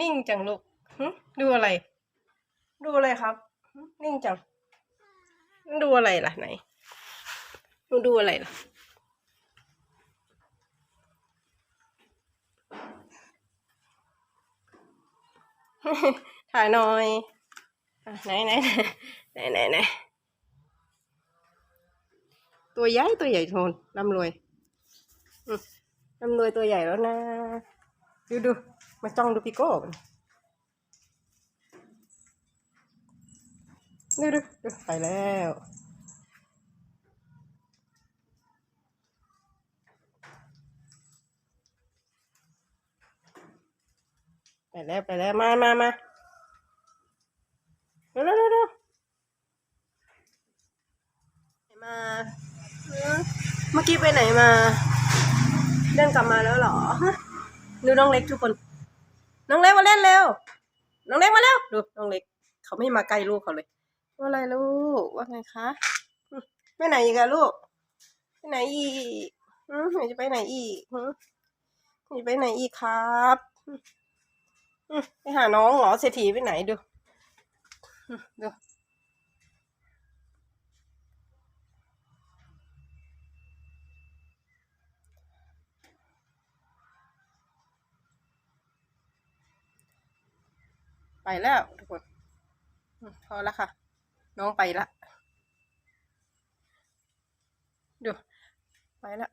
นิ่งจังลูกหึดูอะไร ดูอะไรครับหึนิ่งจัง ดูอะไรล่ะไหนหนูดูอะไรล่ะ ถ่ายหน่อยอะไหนไหนไหนไหนไหนตัวใหญ่ตัวใหญ่โทนร่ำรวยอืมร่ำรวยตัวใหญ่แล้วนะ ดูดูมาจ้องดูพี่โก้นดูดูดูไปแล้วไปแล้วไปแล้วมามามาเร็วเร็วเร็วมาเมื่อกี้ไปไหนมา เดินกลับมาแล้วเหรอ ดูน้องเล็กทุกคน น้องเล็กมาเล่นเร็ว น้องเล็กมาเร็ว ดูน้องเล็ก เขาไม่มาใกล้ลูกเขาเลย ว่าอะไรลูก ว่าไงคะอืมไปไหนอีกอะลูก ไปไหนอีกอืมไหนจะไปไหนอีกหืมจะไปไหนอีกครับอืมอืมไปหาน้องเหรอเศรษฐีไปไหนดูอืมดู ไปแล้วทุกคนพอแล้วค่ะ น้องไปละดูไปละ